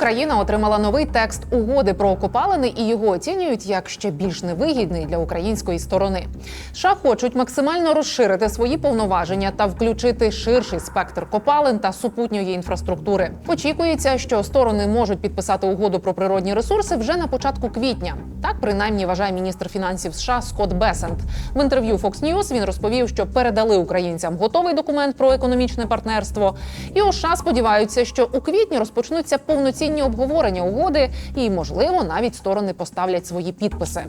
Україна отримала новий текст угоди про копалини і його оцінюють як ще більш невигідний для української сторони. США хочуть максимально розширити свої повноваження та включити ширший спектр копалин та супутньої інфраструктури. Очікується, що сторони можуть підписати угоду про природні ресурси вже на початку квітня. Так принаймні вважає міністр фінансів США Скотт Бесент. В інтерв'ю Fox News він розповів, що передали українцям готовий документ про економічне партнерство. І у США сподіваються, що у квітні розпочнуться повноцінні обговорення угоди, і можливо навіть сторони поставлять свої підписи.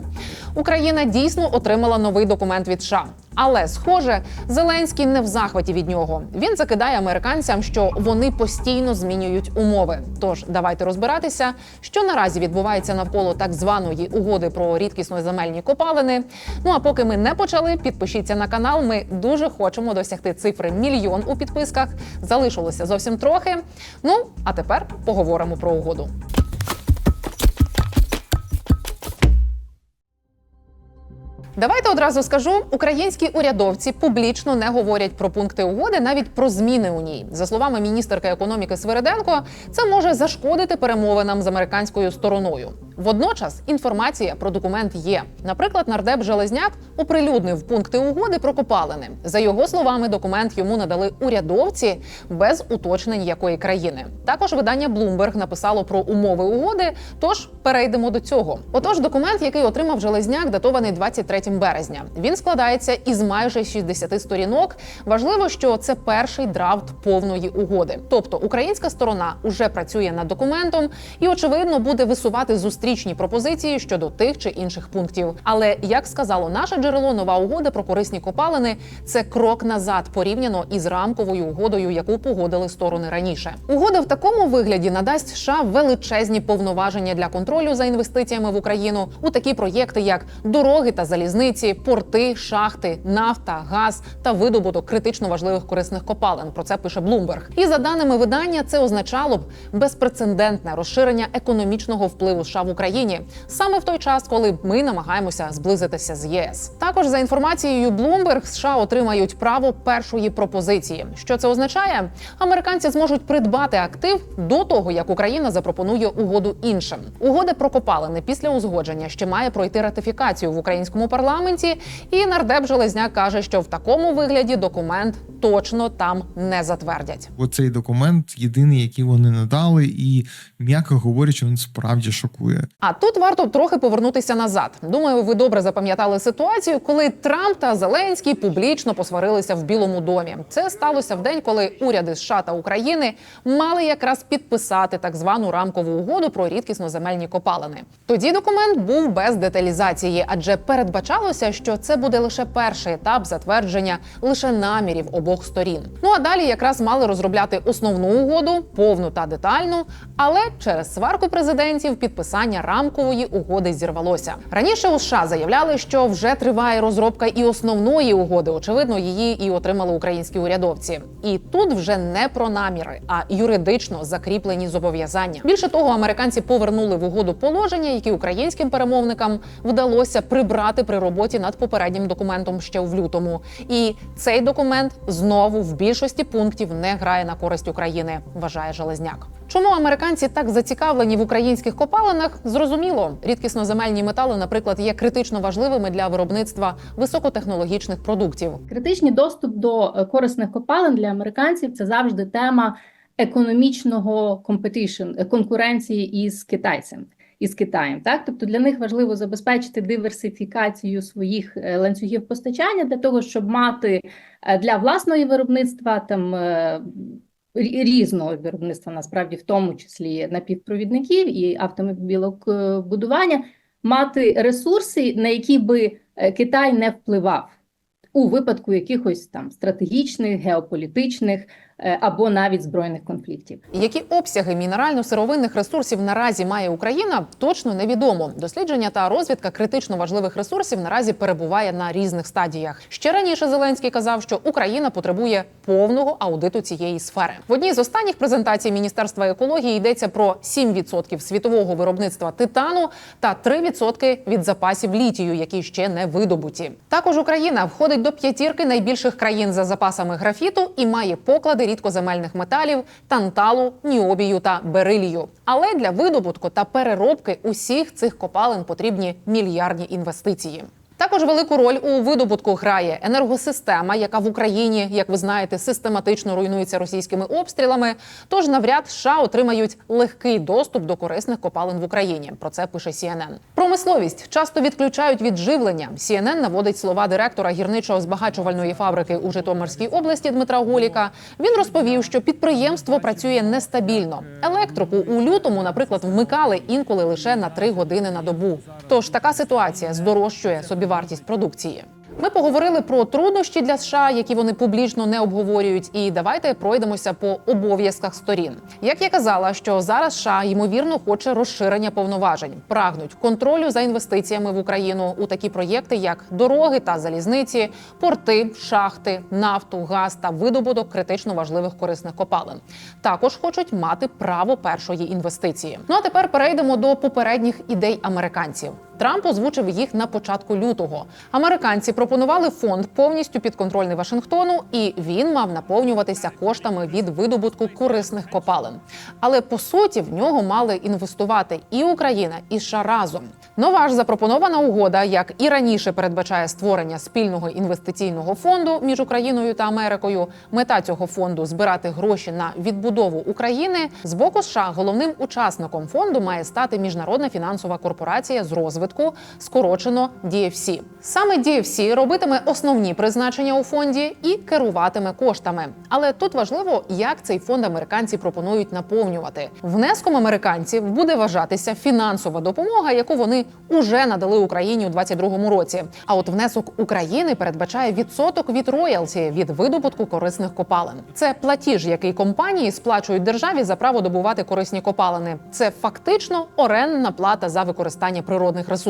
Україна дійсно отримала новий документ від США. Але, схоже, Зеленський не в захваті від нього. Він закидає американцям, що вони постійно змінюють умови. Тож давайте розбиратися, що наразі відбувається навколо так званої угоди про рідкісно земельні копалини. Ну а поки ми не почали, підпишіться на канал. Ми дуже хочемо досягти цифри мільйон у підписках. Залишилося зовсім трохи. Ну а тепер поговоримо про угоду. Давайте одразу скажу: українські урядовці публічно не говорять про пункти угоди, навіть про зміни у ній. За словами міністерки економіки Свириденко, це може зашкодити перемовинам з американською стороною. Водночас інформація про документ є. Наприклад, нардеп Железняк оприлюднив пункти угоди про копалини. За його словами, документ йому надали урядовці без уточнень якої країни. Також видання Bloomberg написало про умови угоди. Тож перейдемо до цього. Отож, документ, який отримав Железняк, датований 23 березня. Він складається із майже 60 сторінок. Важливо, що це перший драфт повної угоди. Тобто українська сторона уже працює над документом і, очевидно, буде висувати зустрічні пропозиції щодо тих чи інших пунктів. Але як сказало наше джерело, нова угода про корисні копалини це крок назад порівняно із рамковою угодою, яку погодили сторони раніше. Угода в такому вигляді надасть США величезні повноваження для контролю за інвестиціями в Україну у такі проєкти, як дороги та залізниці, порти, шахти, нафта, газ та видобуток критично важливих корисних копалин. Про це пише Bloomberg. І за даними видання, це означало б безпрецедентне розширення економічного впливу США в Україні саме в той час, коли ми намагаємося зблизитися з ЄС. Також за інформацією Bloomberg, США отримають право першої пропозиції. Що це означає? Американці зможуть придбати актив до того, як Україна запропонує угоду іншим. Угода про копалини після узгодження ще має пройти ратифікацію в українському парламенті. І нардеп Железняк каже, що в такому вигляді документ точно там не затвердять. Оцей документ єдиний, який вони надали, і м'яко говорячи, він справді шокує. А тут варто трохи повернутися назад. Думаю, ви добре запам'ятали ситуацію, коли Трамп та Зеленський публічно посварилися в Білому домі. Це сталося в день, коли уряди США та України мали якраз підписати так звану рамкову угоду про рідкісно земельні копалини. Тоді документ був без деталізації, адже передбачалося, що це буде лише перший етап затвердження лише намірів обох сторін. Ну а далі якраз мали розробляти основну угоду, повну та детальну. Але через сварку президентів підписання рамкової угоди зірвалося. Раніше у США заявляли, що вже триває розробка і основної угоди. Очевидно, її і отримали українські урядовці. І тут вже не про наміри, а юридично закріплені зобов'язання. Більше того, американці повернули в угоду положення, які українським перемовникам вдалося прибрати при роботі над попереднім документом ще в лютому. І цей документ знову в більшості пунктів не грає на користь України, вважає Железняк. Чому американці так зацікавлені в українських копалинах? Зрозуміло, рідкісноземельні метали, наприклад, є критично важливими для виробництва високотехнологічних продуктів. Критичний доступ до е, корисних копалин для американців це завжди тема економічного е, конкуренції із китайцем. Із Китаєм, так? Тобто для них важливо забезпечити диверсифікацію своїх е, ланцюгів постачання для того, щоб мати е, для власного виробництва там е, різного виробництва, насправді, в тому числі напівпровідників і автомобілок будування, мати ресурси, на які би Китай не впливав у випадку якихось там стратегічних, геополітичних або навіть збройних конфліктів. Які обсяги мінерально-сировинних ресурсів наразі має Україна, точно невідомо. Дослідження та розвідка критично важливих ресурсів наразі перебуває на різних стадіях. Ще раніше Зеленський казав, що Україна потребує повного аудиту цієї сфери. В одній з останніх презентацій Міністерства екології йдеться про 7% світового виробництва титану та 3% від запасів літію, які ще не видобуті. Також Україна входить до п'ятірки найбільших країн за запасами графіту і має поклади рідкоземельних металів, танталу, ніобію та берилію. Але для видобутку та переробки усіх цих копалин потрібні мільярдні інвестиції. Також велику роль у видобутку грає енергосистема, яка в Україні, як ви знаєте, систематично руйнується російськими обстрілами. Тож навряд США отримають легкий доступ до корисних копалин в Україні. Про це пише CNN. Промисловість часто відключають від живлення. CNN наводить слова директора гірничого збагачувальної фабрики у Житомирській області Дмитра Голіка. Він розповів, що підприємство працює нестабільно. Електрику у лютому, наприклад, вмикали інколи лише на три години на добу. Тож така ситуація здорожчує собівартість продукції. Ми поговорили про труднощі для США, які вони публічно не обговорюють. І давайте пройдемося по обов'язках сторін. Як я казала, що зараз США ймовірно хоче розширення повноважень, прагнуть контролю за інвестиціями в Україну у такі проєкти, як дороги та залізниці, порти, шахти, нафту, газ та видобуток критично важливих корисних копалин. Також хочуть мати право першої інвестиції. Ну а тепер перейдемо до попередніх ідей американців. Трамп озвучив їх на початку лютого. Американці пропонували фонд повністю підконтрольний Вашингтону, і він мав наповнюватися коштами від видобутку корисних копалин. Але по суті в нього мали інвестувати і Україна, і США разом. Нова ж запропонована угода, як і раніше передбачає створення спільного інвестиційного фонду між Україною та Америкою. Мета цього фонду збирати гроші на відбудову України. З боку США головним учасником фонду має стати міжнародна фінансова корпорація з розвитку, скорочено DFC. Саме DFC робитиме основні призначення у фонді і керуватиме коштами. Але тут важливо, як цей фонд американці пропонують наповнювати. Внеском американців буде вважатися фінансова допомога, яку вони уже надали Україні у 2022 році. А от внесок України передбачає відсоток від роялті від видобутку корисних копалин. Це платіж, який компанії сплачують державі за право добувати корисні копалини. Це фактично орендна плата за використання природних ресурсів.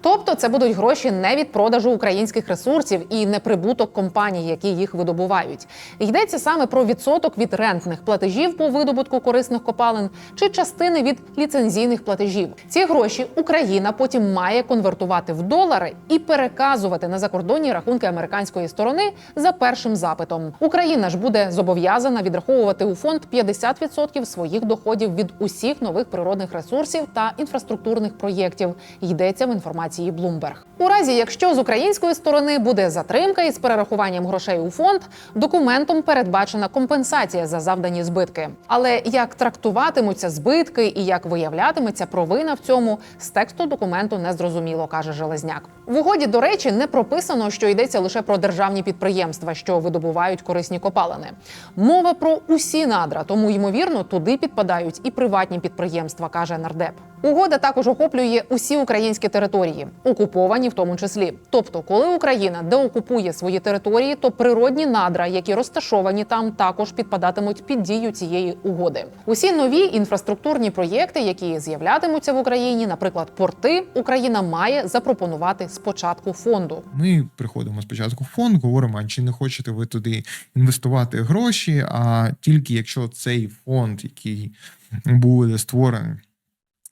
Тобто, це будуть гроші не від продажу українських ресурсів і не прибуток компаній, які їх видобувають. Йдеться саме про відсоток від рентних платежів по видобутку корисних копалин чи частини від ліцензійних платежів. Ці гроші Україна потім має конвертувати в долари і переказувати на закордонні рахунки американської сторони за першим запитом. Україна ж буде зобов'язана відраховувати у фонд 50% своїх доходів від усіх нових природних ресурсів та інфраструктурних проєктів. Йдеться в інформації Bloomberg. У разі, якщо з української сторони буде затримка із перерахуванням грошей у фонд, документом передбачена компенсація за завдані збитки. Але як трактуватимуться збитки і як виявлятиметься провина в цьому, з тексту документу не зрозуміло, каже Железняк. В угоді, до речі, не прописано, що йдеться лише про державні підприємства, що видобувають корисні копалини. Мова про усі надра, тому ймовірно туди підпадають і приватні підприємства, каже нардеп. Угода також охоплює усі українські території, окуповані в тому числі. Тобто, коли Україна деокупує свої території, то природні надра, які розташовані там, також підпадатимуть під дію цієї угоди. Усі нові інфраструктурні проєкти, які з'являтимуться в Україні, наприклад, порти, Україна має запропонувати спочатку фонду. Ми приходимо спочатку в фонд, говоримо, а чи не хочете ви туди інвестувати гроші? А тільки якщо цей фонд, який буде створений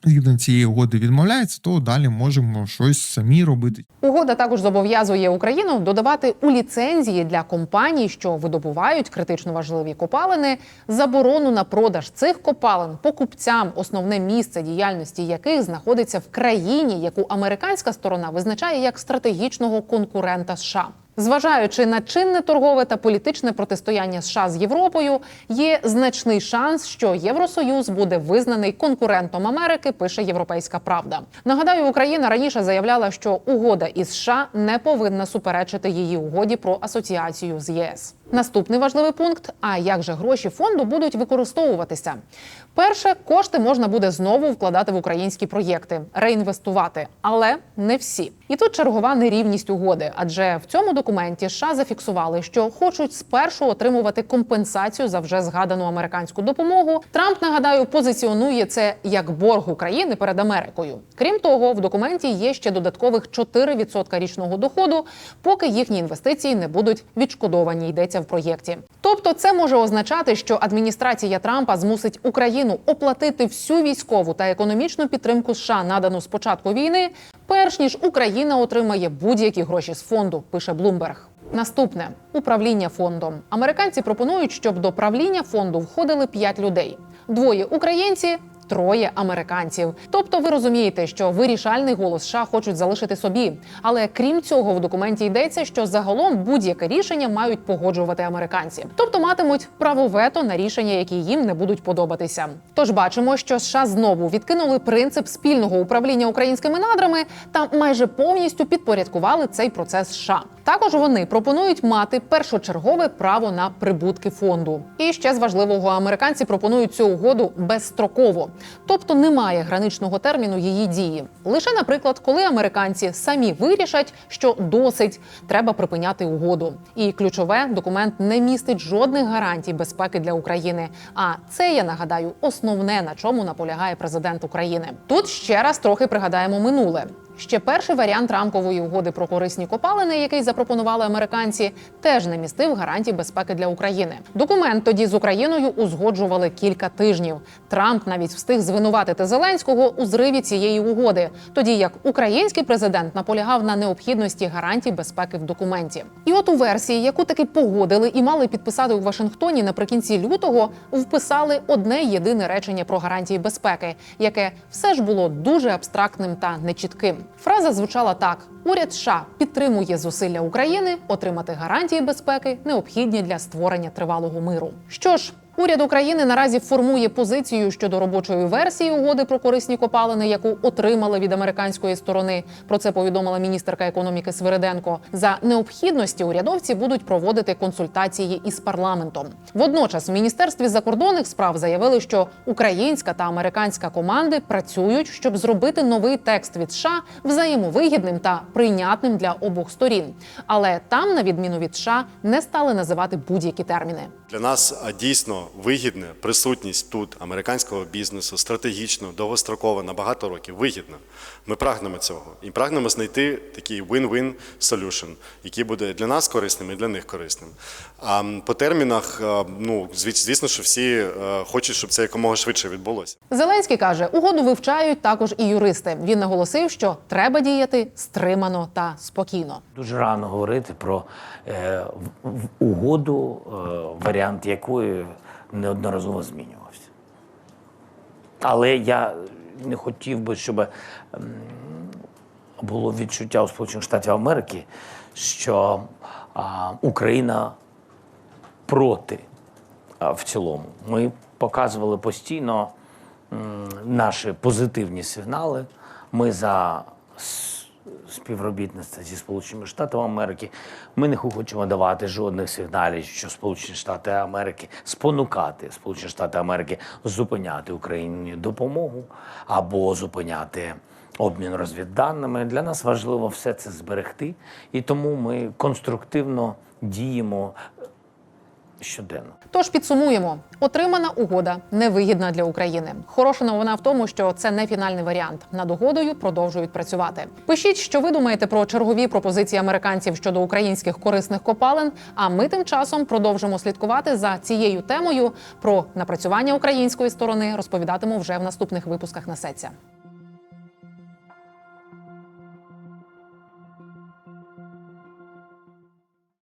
згідно цієї угоди, відмовляється, то далі можемо щось самі робити. Угода також зобов'язує Україну додавати у ліцензії для компаній, що видобувають критично важливі копалини, заборону на продаж цих копалин покупцям, основне місце діяльності яких знаходиться в країні, яку американська сторона визначає як стратегічного конкурента США. Зважаючи на чинне торгове та політичне протистояння США з Європою, є значний шанс, що Євросоюз буде визнаний конкурентом Америки. Пише Європейська Правда. Нагадаю, Україна раніше заявляла, що угода із США не повинна суперечити її угоді про асоціацію з ЄС. Наступний важливий пункт: а як же гроші фонду будуть використовуватися? Перше, кошти можна буде знову вкладати в українські проєкти, реінвестувати, але не всі. І тут чергова нерівність угоди, адже в цьому документі США зафіксували, що хочуть спершу отримувати компенсацію за вже згадану американську допомогу. Трамп нагадаю позиціонує це як борг України перед Америкою. Крім того, в документі є ще додаткових 4% річного доходу, поки їхні інвестиції не будуть відшкодовані. Йдеться в проєкті. Тобто, це може означати, що адміністрація Трампа змусить Україну оплатити всю військову та економічну підтримку США, надану з початку війни, перш ніж Україна отримає будь-які гроші з фонду. Пише Bloomberg. Наступне управління фондом. Американці пропонують, щоб до правління фонду входили 5 людей: двоє українці. Троє американців. Тобто, ви розумієте, що вирішальний голос США хочуть залишити собі. Але крім цього, в документі йдеться, що загалом будь-яке рішення мають погоджувати американці, тобто матимуть право вето на рішення, які їм не будуть подобатися. Тож бачимо, що США знову відкинули принцип спільного управління українськими надрами та майже повністю підпорядкували цей процес США. Також вони пропонують мати першочергове право на прибутки фонду. І ще з важливого американці пропонують цю угоду безстроково, тобто немає граничного терміну її дії. Лише, наприклад, коли американці самі вирішать, що досить треба припиняти угоду. І ключове документ не містить жодних гарантій безпеки для України. А це я нагадаю основне на чому наполягає президент України. Тут ще раз трохи пригадаємо минуле. Ще перший варіант рамкової угоди про корисні копалини, який запропонували американці, теж не містив гарантій безпеки для України. Документ тоді з Україною узгоджували кілька тижнів. Трамп навіть встиг звинуватити Зеленського у зриві цієї угоди, тоді як український президент наполягав на необхідності гарантій безпеки в документі. І от у версії, яку таки погодили і мали підписати у Вашингтоні наприкінці лютого, вписали одне єдине речення про гарантії безпеки, яке все ж було дуже абстрактним та нечітким. Фраза звучала так: уряд США підтримує зусилля України отримати гарантії безпеки, необхідні для створення тривалого миру. Що ж. Уряд України наразі формує позицію щодо робочої версії угоди про корисні копалини, яку отримали від американської сторони. Про це повідомила міністерка економіки Свириденко. За необхідності урядовці будуть проводити консультації із парламентом. Водночас в міністерстві закордонних справ заявили, що українська та американська команди працюють, щоб зробити новий текст від США взаємовигідним та прийнятним для обох сторін. Але там, на відміну від США, не стали називати будь-які терміни. Для нас а, дійсно вигідна присутність тут американського бізнесу, стратегічно, довгостроково, на багато років. Вигідна. Ми прагнемо цього і прагнемо знайти такий win-win solution, який буде для нас корисним і для них корисним. А по термінах, ну звіс- звісно, що всі е, хочуть, щоб це якомога швидше відбулося. Зеленський каже, угоду вивчають також і юристи. Він наголосив, що треба діяти стримано та спокійно. Дуже рано говорити про е, угоду, е, варіант якої неодноразово змінювався. Але я не хотів би, щоб ем, було відчуття у Сполучених Штатів Америки, що Україна проти в цілому. Ми показували постійно наші позитивні сигнали. Ми за с- співробітництво зі Сполученими Штатами Америки. Ми не хочемо давати жодних сигналів, що Сполучені Штати Америки спонукати Сполучені Штати Америки зупиняти Україні допомогу або зупиняти обмін розвідданими. Для нас важливо все це зберегти, і тому ми конструктивно діємо щоденно. Тож підсумуємо: отримана угода невигідна для України. Хороша новина в тому, що це не фінальний варіант. Над угодою продовжують працювати. Пишіть, що ви думаєте про чергові пропозиції американців щодо українських корисних копалин. А ми тим часом продовжимо слідкувати за цією темою. Про напрацювання української сторони розповідатиму вже в наступних випусках на сеться.